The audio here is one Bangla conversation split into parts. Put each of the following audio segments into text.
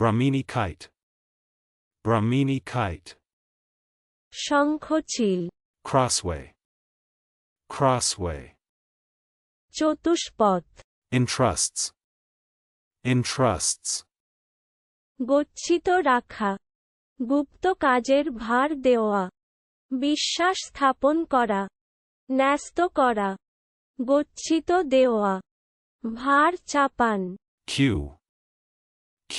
Brahmini kite. Brahmini kite. শঙ্খচিল Crossway. Crossway. চতুষ্পথ Entrusts. Entrusts. গচ্ছিত রাখা গুপ্ত কাজের ভার দেওয়া বিশ্বাস স্থাপন করা ন্যস্ত করা গচ্ছিত দেওয়া ভার চাপান Q. Q.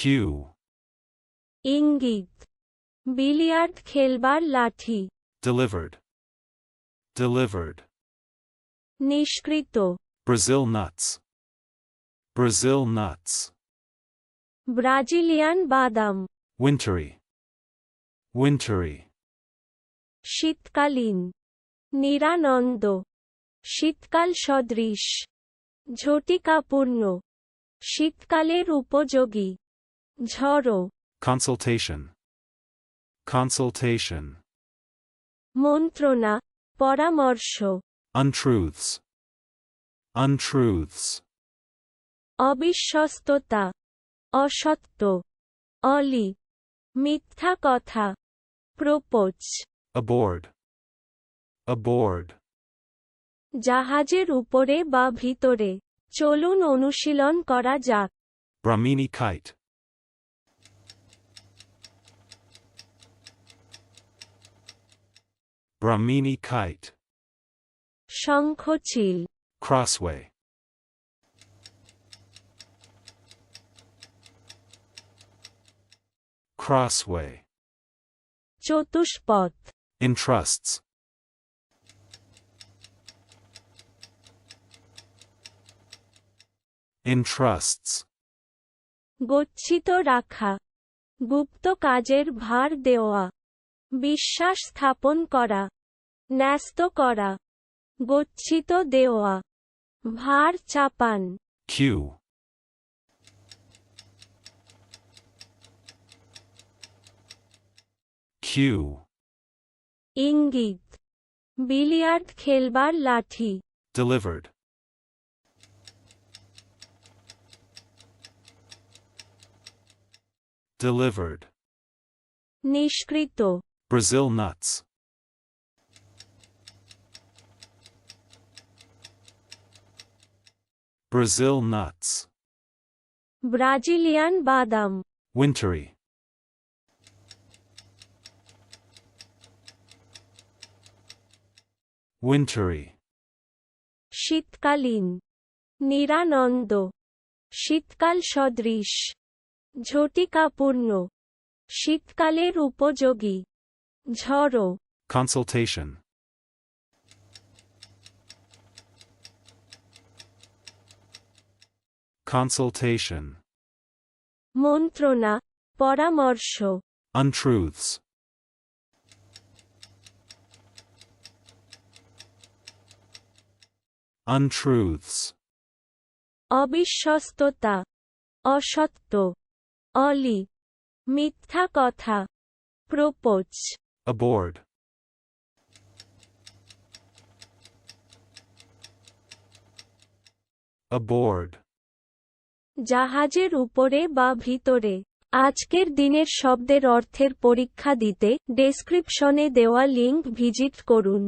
ইঙ্গিত বিলিয়ার্ড খেলবার লাঠি Delivered. Delivered. নিষ্কৃত Brazil nuts. Brazil nuts. Brazilian বাদাম Wintry. Wintry. শীতকালীন নিরানন্দ শীতকাল সদৃশ ঝটিকাপূর্ণ শীতকালের উপযোগী ঝড়ো Consultation. Consultation. মন্ত্রণা পরামর্শ Untruths. Untruths. অবিশ্বস্ততা অসত্য অলি মিথ্যা কথা প্রপোচ Aboard. Aboard. জাহাজের উপরে বা ভিতরে চলুন অনুশীলন করা যাক Brahmini kite. Brahmini kite. শঙ্খচিল Crossway. Crossway. চতুষ্পথ Entrusts. Entrusts. গচ্ছিত রাখা গুপ্ত কাজের ভার দেওয়া বিশ্বাস স্থাপন করা ন্যস্ত করা গচ্ছিত দেওয়া ভার চাপান Q. Q. ইঙ্গিত বিলিয়ার্ড খেলবার লাঠি Delivered. Delivered. নিষ্কৃত Brazil nuts. Brazil nuts. Brazilian বাদাম Wintry. Wintry. শীতকালীন নিরানন্দ শীতকাল সদৃশ ঝটিকাপূর্ণ শীতকালের উপযোগী ঝড়ো Consultation. Consultation. মন্ত্রণা পরামর্শ Untruths. Untruths. অবিশ্বস্ততা অসত্য অলি মিথ্যা কথা প্রপোচ Aboard. Aboard. জাহাজের উপরে বা ভিতরে আজকের দিনের শব্দের অর্থের পরীক্ষা দিতে ডেসক্রিপশনে দেওয়া লিঙ্ক ভিজিট করুন